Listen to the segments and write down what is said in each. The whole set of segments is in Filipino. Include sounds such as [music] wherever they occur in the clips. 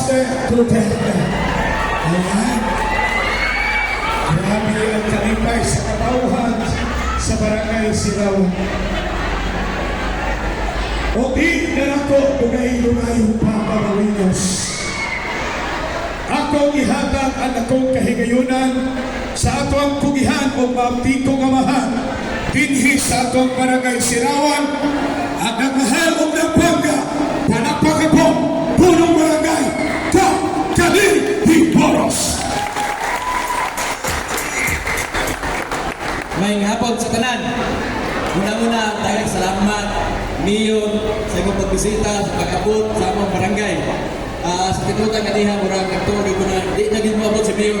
Boste Duterte. Ayan. Grabe ang kalipay sa katauhan sa barangay Silawan. O di na nato dugay-dugayong pa Lamawinios. Ako ihatag ang akong kahigayunan sa atong pugihan o mabtitong amahan dinhi sa atong barangay Sirawan Hiporos. May hapon sa tanan. Una-una, daghang salamat niyon sa imong pagbisita sa pag-abot sa among barangay. Ah, sa diha murag ato di ko na di na gid moabot si Mayor.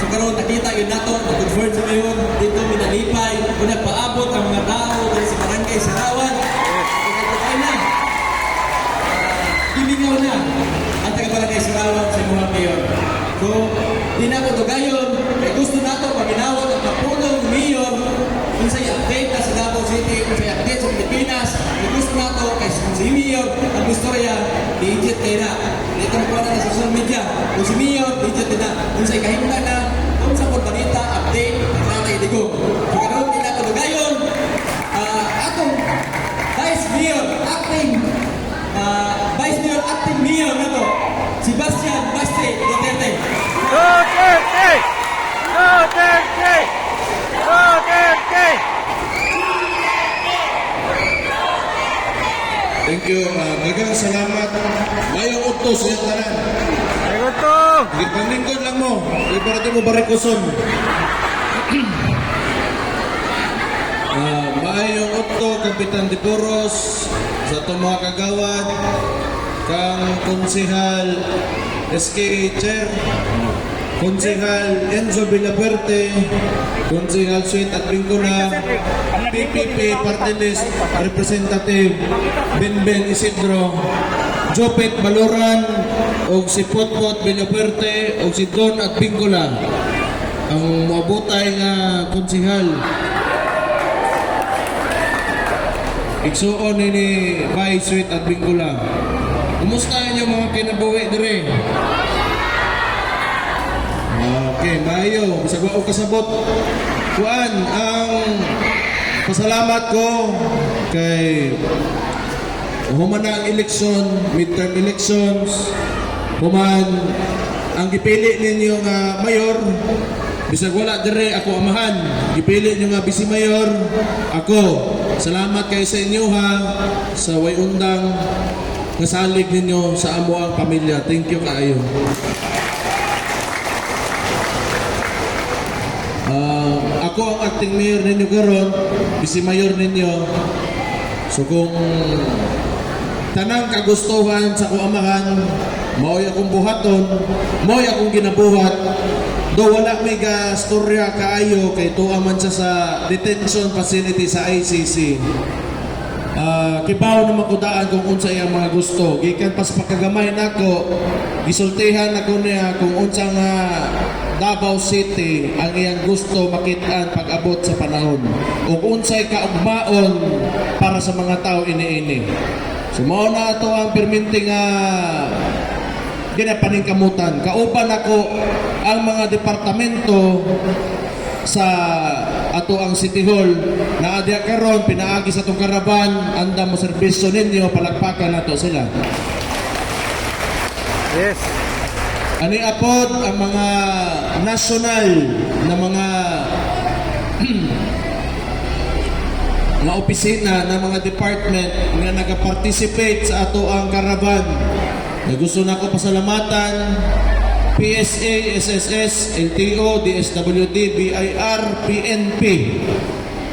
So karon nakita yun nato, na-confirm si Mayor dito minalipay, kung nagpaabot ang mga tao dito sa barangay Sarawan. Kaya na. Ilingaw na ang taga-barangay Sarawan sa mga Mayor. Ko dugayon, kay gusto nato paminawag ang kapulong Mayor kung sa update na sa Davao City, kung sa update sa Pilipinas, kung gusto nato kay si Mayor, ang istorya, digit kay na. Dito mo na sa social media. Kung si Mayor, digit na. Kung sa ikahimla na, Thank you. Uh, Dagang salamat. Mayong utos sa tanan. Ayun to! Gipandingkod lang mo. Di para di mo barikuson. uh, mayong utto, Kapitan Dipuros, sa itong mga kagawad, kang konsihal SKA Chair, konsihal Enzo Villapuerte, konsihal Sweet at Bingkula, PPP Party Representative Benben Isidro, Jopet Baloran, o si Potpot Villapuerte, o si Don at Bingkula, ang mabutay nga konsihal. Igsuon ni Bay Sweet at Bingkula. Kumusta yung mga kinabuhi dire? Okay, mayo. Bisag wa og kasabot. Kuan ang pasalamat ko kay human na ang eleksyon, midterm elections, human ang gipili ninyo nga mayor, bisag wala dire ako amahan, gipili niyo nga bisi mayor, ako. Salamat kay sa inyo ha, sa way undang nga salig ninyo sa amo ang pamilya. Thank you kaayo. Ah, ako ang acting mayor ninyo karon, bisi mayor ninyo. So kung tanang kagustuhan sa kuamahan, maoy akong buhaton, maoy akong ginabuhat, do wala may ga kaayo kay tuwa man siya sa detention facility sa ICC. Ah, kibaw na makudaan kung unsa iyang mga gusto. Gikan pas pagkagamay nako, gisultihan ako niya kung unsa nga Davao City ang iyang gusto makitaan pag-abot sa panahon. Ug unsay kaugmaon para sa mga tao iniini. So mao na ato ang perminti nga ginapaningkamutan. Kauban ako ang mga departamento sa ato ang City Hall na adya karon pinaagi sa tong karaban anda mo serbisyo ninyo palakpakan nato sila Yes. Ani apod ang mga national na mga [clears throat] mga opisina ng mga department nga nagaparticipate sa ato ang karavan. Na gusto na ko pasalamatan PSA, SSS, LTO, DSWD, BIR, PNP.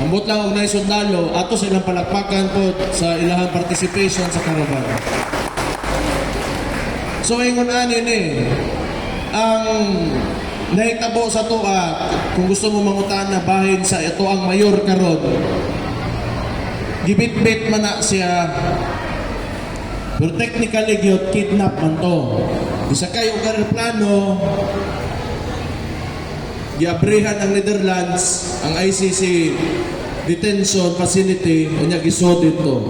Ambot lang og sundalo ato silang palakpakan po sa ilahang participation sa karavan. So ingon ani ni ang nahitabo sa tuwa kung gusto mo mangutana bahin sa ito ang mayor karon gibitbit man na siya. Pero technically gyud kidnap man to. Isa kayo plano giabrihan ang Netherlands ang ICC detention facility unya gisod dito.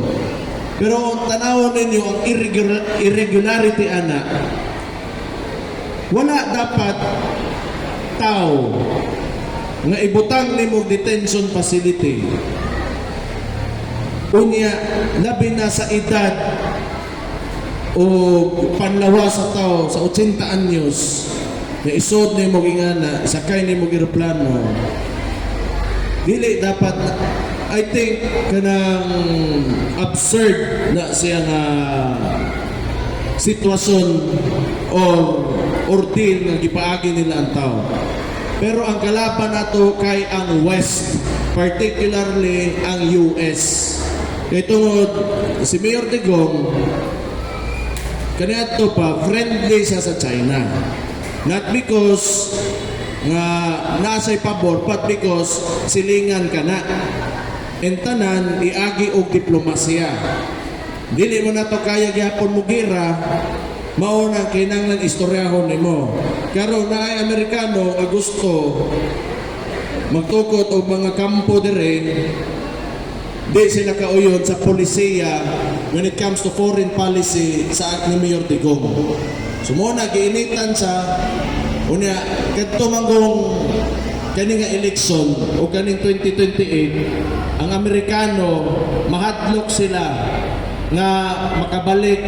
Pero tanawon ninyo ang irregular, irregularity ana wala dapat tao nga ibutang nimo detention facility. Unya labi na sa edad o panlawa sa tao sa 80 anyos na isod nimo ingana sakay nimo eroplano dili dapat I think kanang absurd na siya nga sitwasyon or ordeal nga gipaagi nila ang tao. Pero ang kalaban nato kay ang West, particularly ang US. Kay tungod si Mayor Digong kaniadto pa friendly siya sa China. Not because nga nasay pabor but because silingan ka na. And iagi og diplomasya. Dili mo na to kaya gyapon mo gira mao na kinanglan istoryahon nimo. Karon na ay Amerikano nga gusto magtukot og mga kampo dire di sila kauyon sa polisiya when it comes to foreign policy sa act ni Mayor Digong. So mo na giinitan sa unya kadto manggong kani nga election o kaning 2028 ang Amerikano mahadlok sila nga makabalik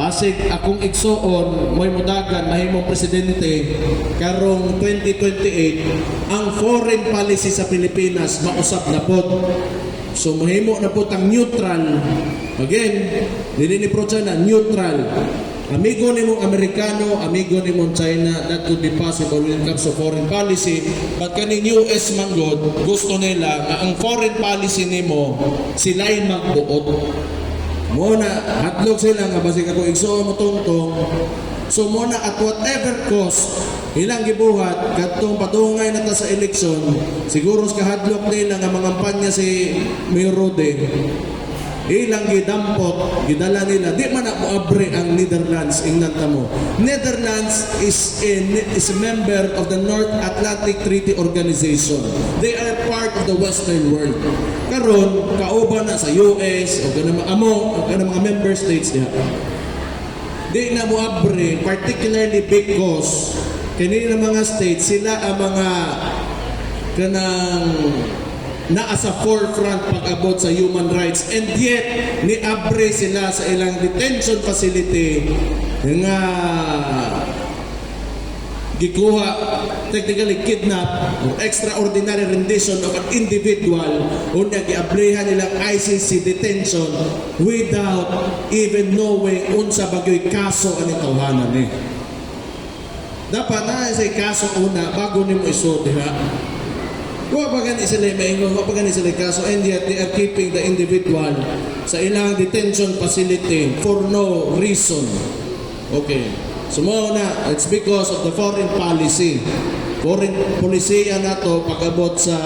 basig akong igsuon mo'y mudagan mahimong presidente karong 2028 ang foreign policy sa Pilipinas mausap na pod so mahimo na pod ang neutral again dili ni pro China neutral Amigo ni mong Amerikano, amigo ni mong China, that could be possible when it comes to foreign policy. But kaning US manggod, gusto nila nga ang foreign policy nimo sila'y magbuot. Muna, hatlog sila nga basig ako igsuon mo tungtong. So muna at whatever cost, ilang gibuhat, katong patungay na ta sa eleksyon, siguro sa kahadlok nila nga mangampanya si Mayor Rode, ilang gidampot, gidala nila, di man na moabre ang Netherlands, ingnan ta mo. Netherlands is, in, is a member of the North Atlantic Treaty Organization. They are part of the Western world. Karon kauban na sa US, o ganang amo, o ganang mga member states niya. Di na moabre, particularly because kanina mga states, sila ang mga kanang naa sa forefront pag-abot sa human rights. And yet ni abre sila sa ilang detention facility nga gikuha technically kidnap or extraordinary rendition of an individual unya giabrehan nilang ICC detention without even knowing unsa bagyoy kaso ani tawhanan ni. Dapat na sa kaso una bago nimo isod diha Wa pa gani sila maingon, wa pa gani sila kaso and yet they are keeping the individual sa ilang detention facility for no reason. Okay. So na, it's because of the foreign policy. Foreign policy na to pag-abot sa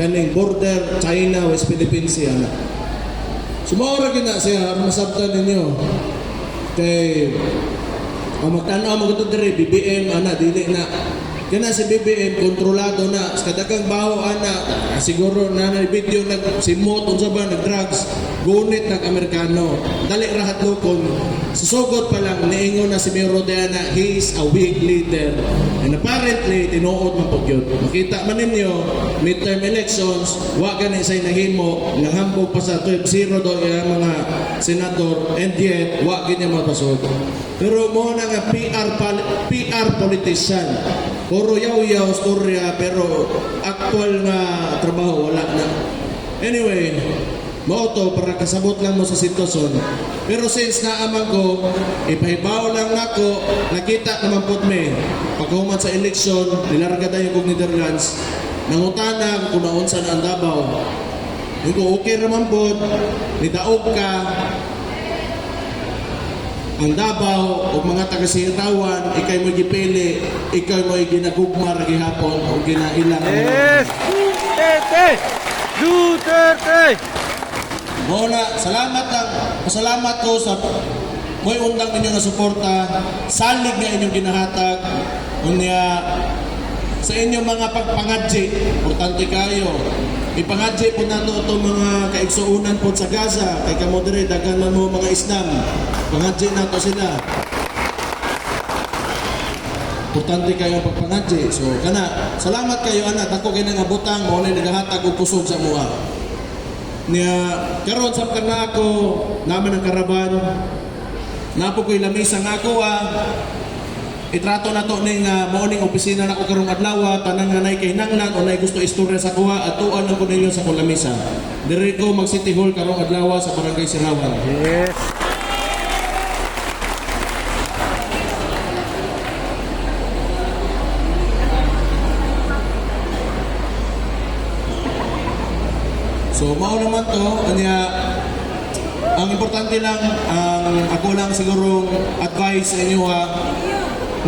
kaning border China, West Philippines yan. Sumora gina siya, masabtan ninyo. Kay ang magtanaw mo ito dire, BBM, ana, dili na. Kana si BBM kontrolado na. Sa kadagang baho ana siguro na na video nag simot unsa ba nag drugs gunit nag Amerikano dali rahat lokon sa sugod pa lang niingon na si Mayor Rodeana he is a weak leader. And apparently tinuod man pud yun. Makita man ninyo midterm elections wa gani say nahimo nanghambog pa sa 12-0 daw yung mga senador and yet wa gani mapasod pero mo na nga PR PR politician puro yaw-yaw storya pero actual nga trabaho wala na. Anyway mo para kasabot lang mo sa sitwasyon. Pero since naaman ko ipahibaw lang nako nakita naman po me paghuman sa eleksyon nilarga tayo kong Netherlands nangutana kung naunsa na ang Davao. Yung ko okay naman po nidaog ka ang Davao o mga taga-Sirawan, ikay mo gipili, ikay mo ginagugmar gihapon o ginailang. Yes! Duterte! Duterte! Muna, salamat lang. Pasalamat ko sa Moy undang ninyo nga suporta, salig nga inyong ginahatag, unya sa inyong mga pagpangadji, importante kayo. Ipangadji po nato itong mga kaigsuunan po sa Gaza, kay kamo dire dagan man mo mga Islam. Pangadji nato sila. Importante kayo ang pagpangadji. So kana, salamat kayo anak, ako kay nga butang mo na nagahatag og kusog sa mua niya karon sa na ako naman ang karaban. Napo ko'y lamisa nga ako ah itrato na to ning uh, morning opisina na ko karong adlaw tanang nga nay kay nanglan o nay gusto istorya sa kuha atuan lang ko ninyo sa kong lamisa dire ko mag city hall karong adlaw sa barangay Sirawan. Yes! So mao naman to kanya ang importante lang ang ako lang siguro advice sa inyo ha.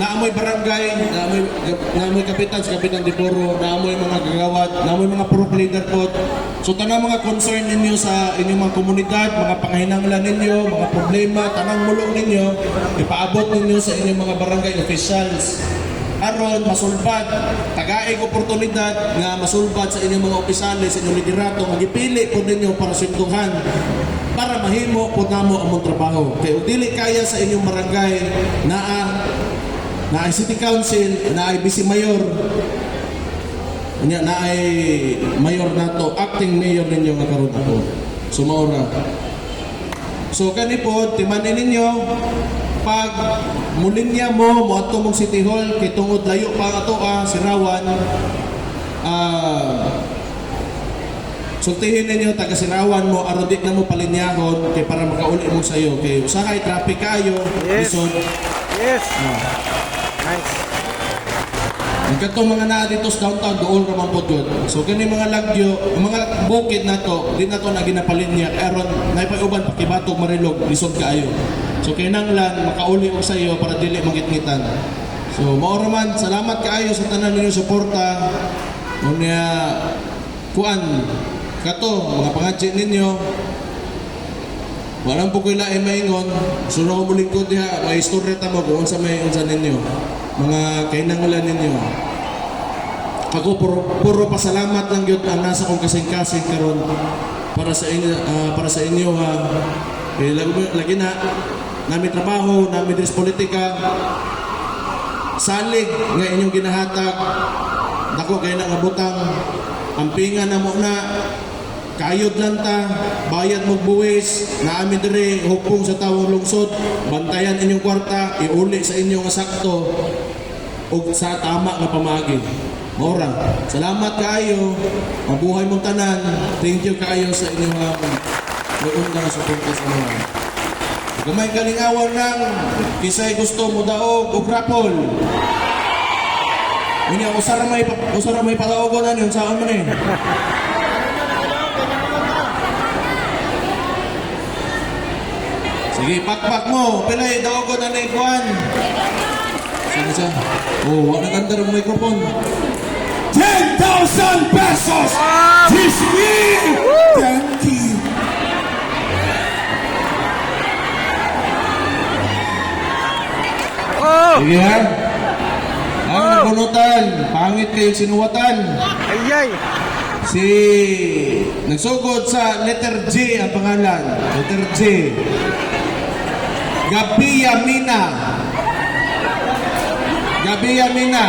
Naamoy barangay, naamoy, naamoy kapitan, sa kapitan de Poro, naamoy mga gagawad, naamoy mga purok leader po. So tanang mga concern ninyo sa inyong mga komunidad, mga pangahinanglan ninyo, mga problema, tanang mulong ninyo, ipaabot ninyo sa inyong mga barangay officials aron masulbad. Tagaig oportunidad nga masulbad sa inyong mga opisales sa inyong liderato. Nga gipili po ninyo para sunduhan para mahimo po namo among trabaho. Kay dili kaya sa inyong barangay naa na ay city council na ay vice mayor. Nya na ay mayor nato acting mayor ninyo nga karon ako. Sumaura So kani po, timanin ninyo, pag mulinya mo, mo ato mong City Hall, kay tungod layo pa ato ah, Sirawan, ah, sultihin ninyo, taga Sirawan mo, arodik na mo palinyahon, kay para makauli mo sa'yo, kay usahay, traffic kayo, Yes. lisod. Yes! Nice! Ang katong mga naa downtown, doon raman po yun. So, kani mga lagyo, mga bukid na to, di na to na ginapalinya, aron naipay-uban pakibatog marilog, lisod kaayo. So, kinanglan, makauli og sayo para dili magitngitan. So, mao salamat kaayo sa tanan ninyo suporta. Unya, kuan, kato, mga pangadji ninyo, Walang po kila ay maingon, ko muling ko diha, may istorya tamo kung sa may unsa ninyo, mga kainangulan ninyo. Ako puro, puro pasalamat lang yun ang nasa kong kasing-kasing karon para sa inyo, ah, para sa inyo ha. Eh, lagi, na, namin trabaho, namin dis politika, salig nga inyong ginahatag, dako kayo na nga butang, ampingan na mo na, Kayod lang ta, bayad mo buwis, naamin dire hukong sa tawong lungsod, bantayan inyong kwarta, iuli sa inyong sakto, o sa tama nga pamagi. Mora, salamat kayo, mabuhay mong tanan, thank you kayo sa inyong mga noon nga suporta sa mga. Gamay kalingawan ng kisay gusto mo daog o grapol. Unya, usara may, usara may palaogon na yun, saan man eh. Sige, pakpak mo. Pilay, daw ko na ni Juan. Sino siya? Oh, wala ganda ng microphone. 10,000 pesos! This me! Thank you! Oh! Sige ha. Ang napuno sinuwatan. Pangit kayo sinuwatan. Ayay. Si nagsugod sa letter J ang pangalan. Letter J. Gabia Mina. Gabia Mina.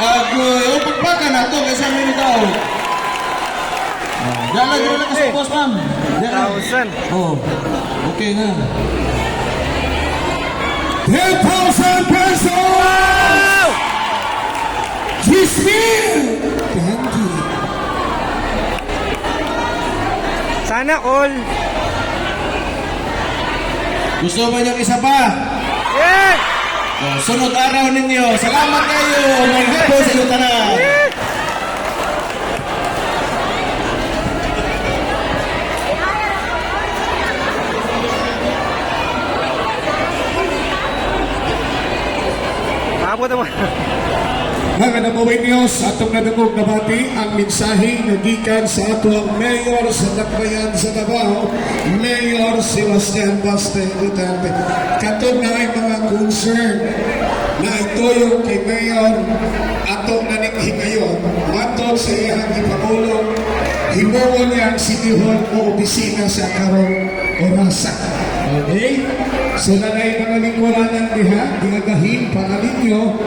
Ag uh, pagpaka na to kaysa may tao. Dala dala ka sa boss ma'am. Dala. Thousand. Oh. Okay na. 10,000 pesos! Wow! Gismil! Thank you. Sana all. Gusto ba niyang isa pa? Yeah! Sunod araw ninyo. Salamat kayo. May po sa inyo tanan. Abot naman. Mga namuwi niyo sa atong nadungog na bati ang mensahe na gikan sa ato ang Mayor sa Dakbayan sa Davao, Mayor Sebastian Baste Duterte. Katong na ay mga concern na ituyo kay Mayor atong nanikhigayon, matod sa iyang ipamulong, himuon niya ang Hall o opisina sa karong orasa. Okay? So na mga lingwanan diha, ginagahin para ninyo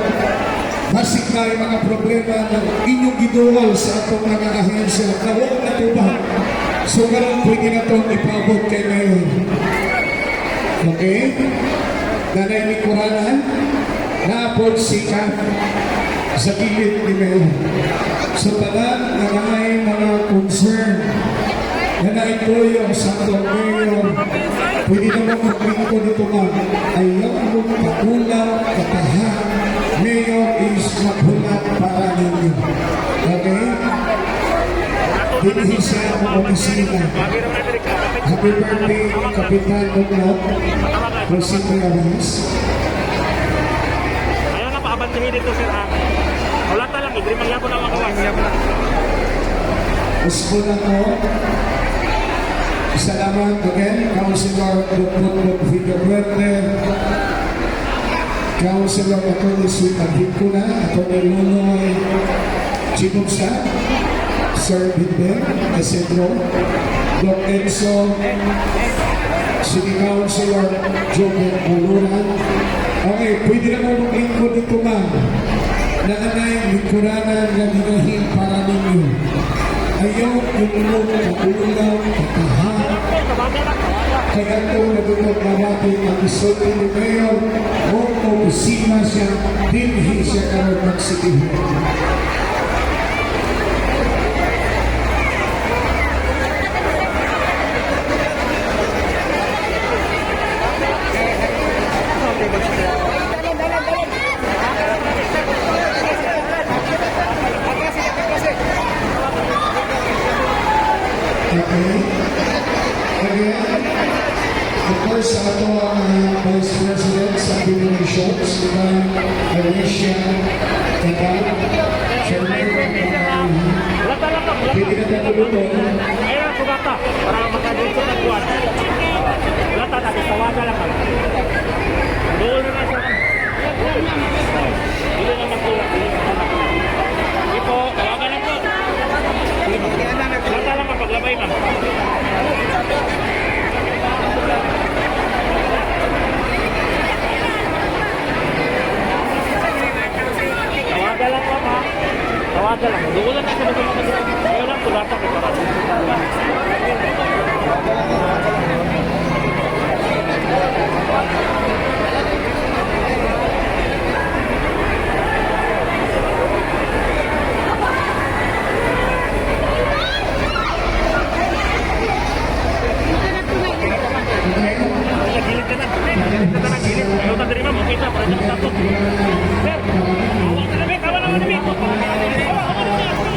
Basig na yung mga problema ng inyong giduwal sa atong mga ahensya na huwag natubang. So karon pwede na itong ipabot kay Mayor. Okay? Nanay ni Kuranan, naapod si Kat sa gilid ni Mayor. So tanan na may mga concern na naituyo sa atong Mayor, pwede naman maglingko dito ma'am. Ayaw mo pakulang, katahan, Mayor is maghulat para ninyo. Okay? Hindi siya ang opisina. Happy birthday, Kapitan Duglog. Rosito Yaris. Ayaw na paabantihin dito sir. Wala ta lang, idri magyapon na makawas. Gusto na ko. Salamat again, Councilor Dukbut Video Verde. Councilor Atty. Sweet Adhikuna, Atty. Nunoy Chibugsa, Sir Bidben, Esedro, Doc Enzo, City Councilor Joven Oluran. Okay, pwede na mo mag-ingko dito ma'am. Naanay, lingkuranan na dinahin para ninyo. Ayaw yung inyong kagulang, katahan, kaya ito nagulog na natin ang isulti ni Mayor o opisina siya, dinhi siya karoon. Okay? Course, ato ang Vice President sa Denominations, diba, Alicia Tagal, Chairman ng Pwede na tatulutan. Ayaw na sugata para makadito ng buwan. Wala ta, tapos tawaga lang. Doon na lang siya. Dito na magkulat. Ito, tawagan lang po. Wala ta lang mapaglabay ma'am. Tawagan lang po ha. Tawagan lang. Doon lang siya magkulat. Ayaw lang, sugata ko para. Gilid ka na. Gilid ka na, gilid. Ayaw ta diri ma'am. Okay ta, para sa tapos. Sir, awak na namin. Kawan naman namin. Awak, awak na namin.